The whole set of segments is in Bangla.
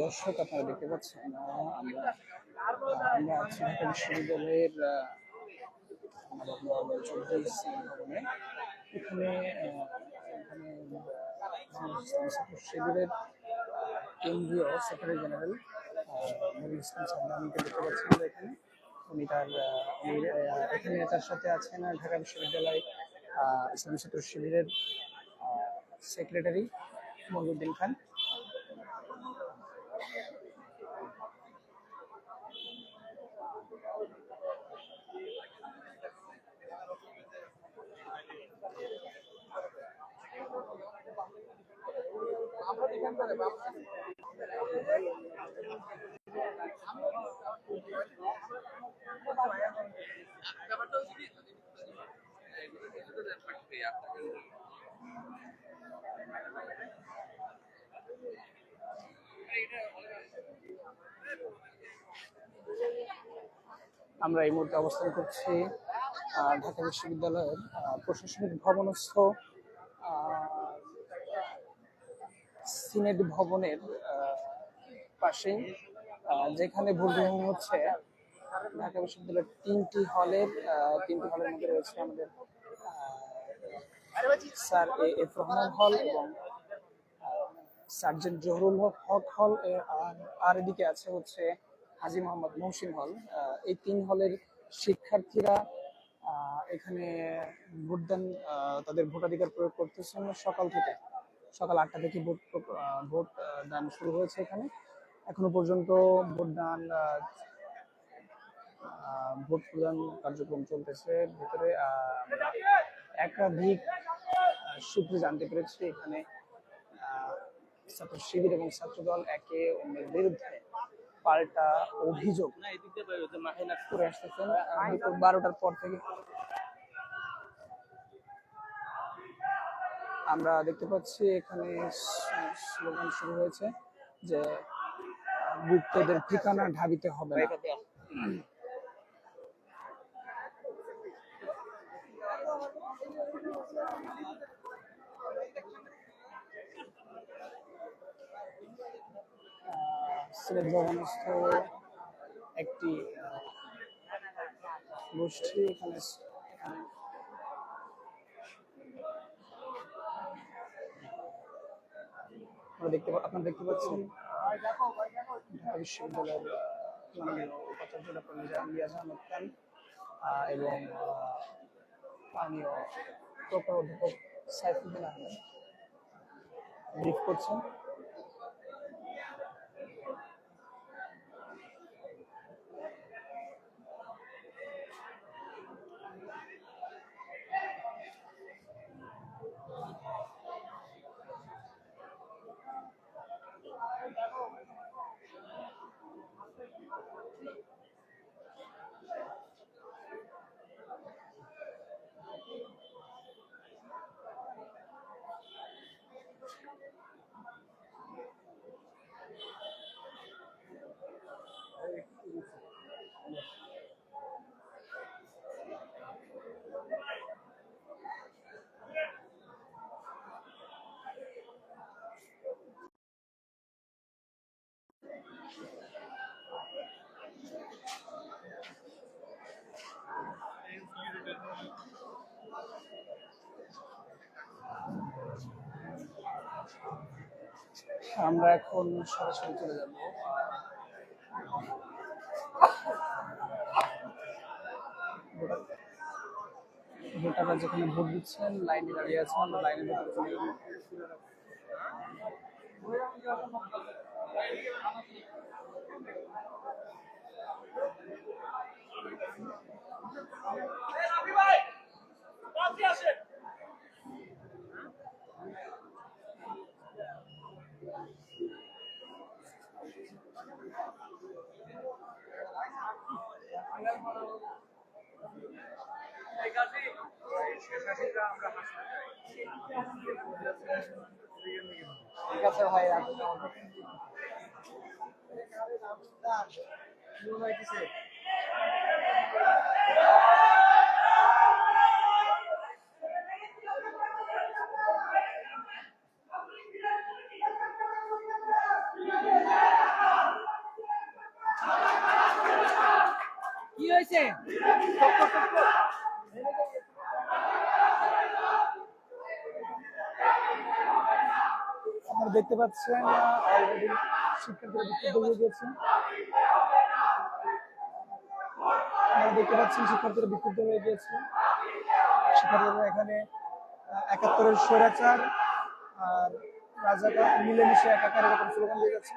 দর্শক, আপনারা দেখতে পাচ্ছেন আমরা আমরা আছি বিশ্ববিদ্যালয়ের এখানে শিবিরের কেন্দ্রীয় জেনারেল দেখতে এখানে। উনি তার এখানে তার সাথে আছেন ঢাকা বিশ্ববিদ্যালয় ইসলামী ছাত্র শিবিরের সেক্রেটারি মহিউদ্দিন খান। আমরা এই মুহূর্তে অবস্থান করছি ঢাকা বিশ্ববিদ্যালয়ের প্রশাসনিক ভবনস্থ সিনেট ভবনের পাশে যেখানে ভোট গ্রহণ হচ্ছে, ঢাকা বিশ্ববিদ্যালয়ের তিনটি হলের তিনটি হলের মধ্যে রয়েছে আমাদের স্যার এ এফ রহমান হল এবং সার্জেন্ট জহরুল হক হল আর এদিকে আছে হচ্ছে হাজি মোহাম্মদ মহসিন হল এই তিন হলের শিক্ষার্থীরা এখানে ভোটদান তাদের ভোটাধিকার প্রয়োগ করতেছেন সকাল থেকে সকাল আটটা থেকে ভোট ভোট দান শুরু হয়েছে এখানে। এখনও পর্যন্ত ভোট দান আহ, আহ, ভোট প্রদান কার্যক্রম চলতেছে। ভেতরে একাধিক সূত্রে জানতে পেরেছি এখানে ছাত্র শিবির এবং ছাত্রদল একে অন্যের বিরুদ্ধে পাল্টা অভিযোগ করে আসতেছেন বারোটার পর থেকে। আমরা দেখতে পাচ্ছি এখানে স্লোগান শুরু হয়েছে যে গুপ্তদের ঠিকানা ঢাবিতে হবে না। সিলেট ভবনস্থ একটি গোষ্ঠী এখানে আপনারা দেখতে আপনারা দেখতে পাচ্ছেন? ঢাকা বিশ্ববিদ্যালয়ের উপাচার্য ডক্টর আহমদ খান এবং মাননীয় প্রখ্যাত অধ্যাপক সাইফুদ্দিন আহমেদ। ব্রিফ করছেন। আমরা এখন সরাসরি চলে যাব। ভোটাররা যেখানে ভোট দিচ্ছেন, লাইনে দাঁড়িয়ে আছেন, আমরা ভেতরে চলে যাব ঠিক আছে ভাই কি হয়েছে? দেখতে পাচ্ছেন অলরেডি শিক্ষার্থীরা হয়ে গিয়েছে আপনারা দেখতে পাচ্ছেন শিক্ষার্থীরা বিক্ষুব্ধ হয়ে গিয়েছে শিক্ষার্থীরা এখানে একাত্তরের স্বৈরাচার আর রাজাটা মিলেমিশে একাকার এরকম স্লোগান দিয়ে যাচ্ছে।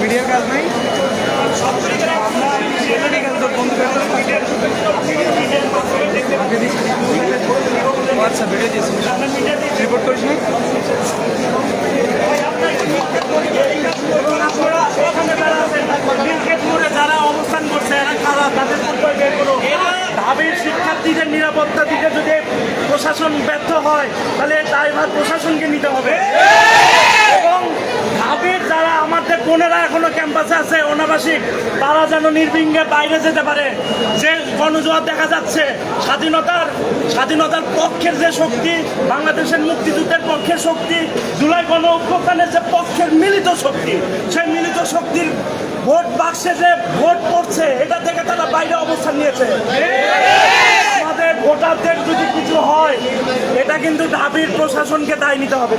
ভিডিও কাজ নাই আচ্ছা ভিডিও দিয়েছি রিপোর্ট করিস নি ক্রিকেটপুরে যারা অবস্থান করছে এরা কারা তাদের পরিচয় বের করো ঢাবির শিক্ষার্থীদের নিরাপত্তা দিতে যদি প্রশাসন ব্যর্থ হয় তাহলে এর দায়ভার প্রশাসনকে নিতে হবে। এবং ঢাবির যারা আমাদের বোনেরা এখনও ক্যাম্পাসে আছে অনাবাসিক তারা যেন নির্বিঘ্নে বাইরে যেতে পারে। যে গণজোয়ার দেখা যাচ্ছে, স্বাধীনতার স্বাধীনতার পক্ষের যে শক্তি, বাংলাদেশের মুক্তিযুদ্ধের পক্ষের শক্তি, জুলাই গণ অভ্যুত্থানের যে পক্ষের মিলিত শক্তি, সেই মিলিত শক্তির ভোট বাক্সে যে ভোট পড়ছে, এটা থেকে তারা বাইরে অবস্থান নিয়েছে। আমাদের ভোটারদের যদি কিছু হয় কিন্তু ঢাবির প্রশাসনকে দায় নিতে হবে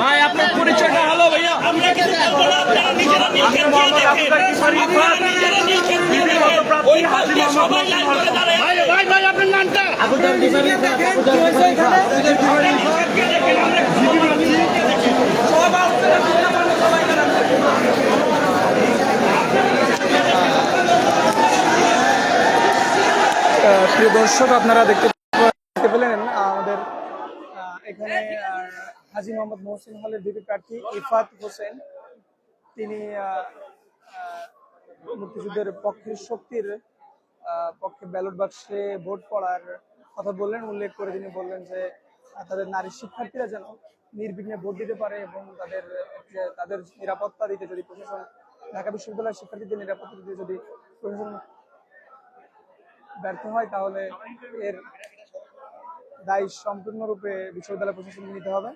ভাই আপনার পরিচয়টা হলো ভাইয়া। আমরা কিন্তু আপনারা নিজেরা নিজেরা সবাই লাইন করে দাঁড়ায়। ভাই ভাই আপনার নামটা? প্রিয় দর্শক আপনারা দেখতে দেখতে পেলেন আমাদের এখানে হাজি মোহাম্মদ মোহসিন হলের ডিপি প্রার্থী ইফাত হোসেন। তিনি মুক্তিযুদ্ধের পক্ষের শক্তির পক্ষে ব্যালট বাক্সে ভোট পড়ার কথা বললেন। উল্লেখ করে তিনি বললেন যে তাদের নারী শিক্ষার্থীরা যেন নির্বিঘ্নে ভোট দিতে পারে এবং তাদের তাদের নিরাপত্তা দিতে যদি প্রশাসন, ঢাকা বিশ্ববিদ্যালয়ের শিক্ষার্থীদের নিরাপত্তা দিতে যদি প্রশাসন ব্যর্থ হয়, তাহলে এর দায় সম্পূর্ণরূপে বিশ্ববিদ্যালয় প্রশাসনকে নিতে হবে।